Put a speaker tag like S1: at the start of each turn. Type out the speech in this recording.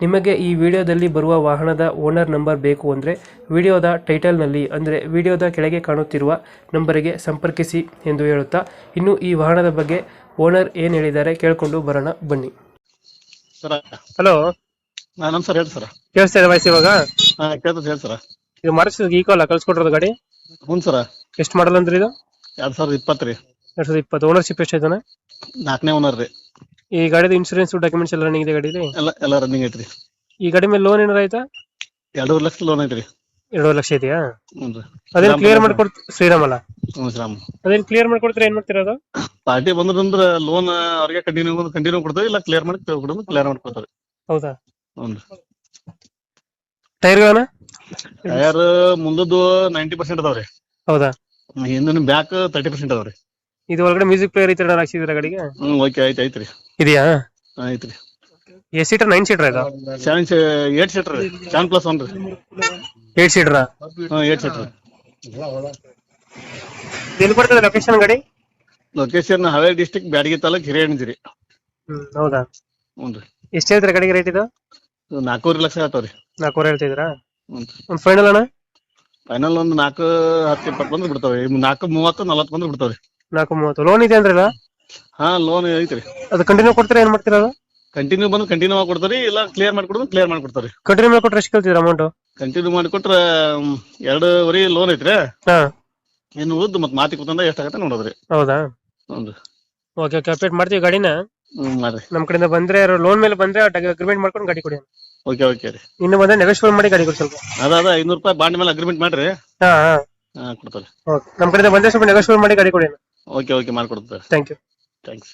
S1: ನಿಮಗೆ ಈ ವಿಡಿಯೋದಲ್ಲಿ ಬರುವ ವಾಹನದ ಓನರ್ ನಂಬರ್ ಬೇಕು ಅಂದರೆ ವಿಡಿಯೋದ ಟೈಟಲ್ನಲ್ಲಿ ಅಂದರೆ ವಿಡಿಯೋದ ಕೆಳಗೆ ಕಾಣುತ್ತಿರುವ ನಂಬರಿಗೆ ಸಂಪರ್ಕಿಸಿ ಎಂದು ಹೇಳುತ್ತಾ ಇನ್ನು ಈ ವಾಹನದ ಬಗ್ಗೆ ಓನರ್ ಏನು ಹೇಳಿದ್ದಾರೆ ಕೇಳಿಕೊಂಡು ಬರೋಣ ಬನ್ನಿ.
S2: ಸರ.
S1: ಹಲೋ
S2: ಹಾ ನಮಸ್ಕಾರ ಹೇಳಿ ಸರ.
S1: ಕೇಳಿಸ್ತಾ ಇದೆ ವಾಯ್ಸ್ ಇವಾಗ?
S2: ಹಾ ಕೇಳ್ತದೆ ಹೇಳಿ ಸರ.
S1: ಇದು ಮಾರ್ಚ್ ಈಕೋಲ್ಲ ಕಳ್ಸಿಕೊಟ್ಟಿರೋದು ಗಾಡಿ?
S2: ಹ್ಞೂ ಸರ.
S1: ಎಷ್ಟು ಮಾಡಲ್ಲ ಅಂದ್ರೆ ಇದು?
S2: ಎರಡ್ ಸಾವಿರದ ಇಪ್ಪತ್ತು ರೀ.
S1: ಎರಡ್ ಸಾವಿರದ ಇಪ್ಪತ್ತು. ಓನರ್ಶಿಪ್ ಎಷ್ಟು ಇದಾನೆ
S2: ನಾಲ್ಕನೇ ಓನರ್ ರೀ.
S1: ಈ ಗಾಡಿದ ಇನ್ಶೂರೆನ್ಸ್ ಡಾಕ್ಯುಮೆಂಟ್ಸ್ ಎಲ್ಲ ರನ್ನಿಂಗ್ ಇದೆ ಗಾಡಿಲಿ?
S2: ಎಲ್ಲ ಎಲ್ಲ ರನ್ನಿಂಗ್ ಐತ್ರಿ.
S1: ಈ ಗಾಡಿ ಮೇಲೆ ಲೋನ್ ಏನಾರ ಆಯ್ತಾ?
S2: ಎರಡೂವರೆ ಲಕ್ಷ ಲೋನ್ ಐತ್ರಿ.
S1: ಎರಡೂವರೆ ಲಕ್ಷ ಇದೆಯಾ?
S2: ಹ್ಞೂ ರೀ
S1: ಅದೇನು ಕ್ಲಿಯರ್ ಮಾಡ್ಕೊಡ್ತ ಶ್ರೀರಾಮ್ ಅಲ್ಲ
S2: ಹ್ಞೂ ಶ್ರಾಮ್
S1: ಅದೇನು ಕ್ಲಿಯರ್ ಮಾಡ್ಕೊಡ್ತೀರಾ ಏನ್ ಮಾಡ್ತಿರೋದು
S2: ಪಾರ್ಟಿ ಬಂದ್ರಂದ್ರ ಲೋನ್ ಅವ್ರಿಗೆ ಕಂಟಿನ್ಯೂ ಕಂಟಿನ್ಯೂ ಕೊಡ್ತಾರೆ ಇಲ್ಲ ಕ್ಲಿಯರ್ ಮಾಡಿ ಕೊಡೋದು ಕ್ಲಿಯರ್ ಮಾಡಿ ಕೊಡ್ತಾರೆ
S1: ಹೌದಾ?
S2: ಹ್ಞೂ ರೀ
S1: ಟೈರ್ಗಳನ್ನ?
S2: ಟೈರ್ ಮುಂದದ್ದು ನೈಂಟಿ ಪರ್ಸೆಂಟ್ ಅದಾವ್ರಿ.
S1: ಹೌದಾ?
S2: ಹಿಂದಿನ ಬ್ಯಾಕ್ ತರ್ಟಿ ಪರ್ಸೆಂಟ್ ಅದಾವ್ರಿ.
S1: ಇದು ಒಳಗಡೆ ಮ್ಯೂಸಿಕ್ ಪ್ಲೇಯರ್ ತರ ಹಾಕ್ಸಿದ್ರ ಗಾಡಿಗೆ?
S2: ಹ್ಮ್ ಓಕೆ ಆಯ್ತು ಐತ್ರಿ
S1: ಇದೆಯಾ?
S2: ಐತ್ರಿ
S1: ಎ ಸೀಟರ್ ನೈನ್ ಸೀಟರ್ ಇದು?
S2: ಸೆವೆನ್ ಏಟ್ ಸೀಟರ್ ರೀ. ಸೆವೆನ್ ಪ್ಲಸ್ ಒನ್ ರೀ.
S1: ಏಟ್ ಸೀಟರ್
S2: ಹ್ಮ್ ಏಟ್ ಸೀಟರ್
S1: ಎಲ್ಲಿ ಬರ್ತದೆ ಲೊಕೇಶನ್ ಗಾಡಿ?
S2: ಲೊಕೇಶನ್ ಹಳೆ ಡಿಸ್ಟಿಕ್ ಬ್ಯಾಡಗಿ ತಾಲೂಕ್ ಹಿರಿಯಣ್ಣಜಿರಿ
S1: ಹ್ಮ್ ಹೌದಾ?
S2: ಹ್ಞೂ ರೀ.
S1: ಎಷ್ಟು ಹೇಳ್ತೀರಾ ಗಾಡಿಗೆ ರೇಟ್ ಇದು?
S2: ಇದು ನಾಲ್ಕೂವರೆ ಲಕ್ಷ ಆತಾವ್ರಿ
S1: ನಾಲ್ಕೂವರೆ ಹೇಳ್ತಿದ್ರಾ
S2: ಹ್ಞೂ
S1: ಒಂದು ಫೈನಲ್ ಅಣ್ಣ?
S2: ಫೈನಲ್ ಒಂದು ನಾಲ್ಕು ಹತ್ತು ಇಪ್ಪತ್ತು ಬಂದ್ರೆ ಬಿಡ್ತಾವೆ ಇವ್ ನಾಲ್ಕು ಮೂವತ್ತು ನಲವತ್ತು ಬಂದ್ರೆ ಬಿಡ್ತಾವ್ರಿ.
S1: ನಾಲ್ಕು ಮೂವತ್ತು. ಲೋನ್ ಇದೆ ಅಂದ್ರಲ್ಲ
S2: ಹಾ ಲೋನ್ ಐತ್ರಿ.
S1: ಅದು ಕಂಟಿನ್ಯೂ ಕೊಡ್ತೀರಾ ಏನ್ ಮಾಡ್ತೀರಾ ಅದು?
S2: ಕಂಟಿನ್ಯೂ ಬಂದು ಕಂಟಿನ್ಯೂ ಆಗಿ ಕೊಡ್ತಾರಿ ಇಲ್ಲ ಕ್ಲಿಯರ್ ಮಾಡ್ಕೊಡೋದು ಕ್ಲಿಯರ್ ಮಾಡ್ಕೊಡ್ತಾರಿ.
S1: ಕಂಟಿನ್ಯೂ ಮಾಡಿ ಕೊಟ್ರೆ ಎಷ್ಟು ಕೇಳ್ತಿದ್ರ ಅಮೌಂಟ್
S2: ಕಂಟಿನ್ಯೂ ಮಾಡಿ ಕೊಟ್ರೆ ಮ್, ಎರಡೂವರೆ ಲೋನ್ ಐತ್ರಿ.
S1: ಹಾ.
S2: ಇನ್ನು ಉಳಿದು ಮತ್ತೆ ಮಾತಿ ಕೂತಂದ ಎಷ್ಟಾಗತ್ತೆ ನೋಡೋದ್ರಿ.
S1: ಹೌದಾ?
S2: ಹ್ಞೂ
S1: ಓಕೆ ಓಕೆ ಅಪ್ಡೇಟ್ ಮಾಡ್ತೀವಿ ಗಾಡಿನ.
S2: ಹ್ಞೂ ಮಾಡ್ರಿ.
S1: ನಮ್ ಕಡೆಯಿಂದ ಬಂದ್ರೆ ಲೋನ್ ಮೇಲೆ ಬಂದ್ರೆ ಅಗ್ರಿಮೆಂಟ್ ಮಾಡ್ಕೊಂಡು ಗಾಡಿ ಕೊಡಿ
S2: ಓಕೆ ಓಕೆ ರೀ.
S1: ಇನ್ನು ಬಂದ್ರೆ ನೆಗೋಷಿಯೇಟ್ ಮಾಡಿ ಗಾಡಿ ಕೊಡಿ ಅದಾದ
S2: ಅದ ಅದ ಐನೂರು ರೂಪಾಯಿ ಬಾಂಡ್ ಮೇಲೆ ಅಗ್ರಿಮೆಂಟ್ ಮಾಡ್ರಿ.
S1: ಹಾ ಹಾ.
S2: ಹಾ ಕೊಡ್ತಾರೆ.
S1: ಓಕೆ ನಮ್ ಕಡೆಯಿಂದ ಬಂದ್ರೆ ಸ್ವಲ್ಪ ನೆಗೋಷಿಯೇಟ್ ಮಾಡಿ ಗಾಡಿ ಕೊಡಿ
S2: okay okay ಮಾಡ್ಕೊಡ್ತೇವೆ.
S1: Thank you
S2: thanks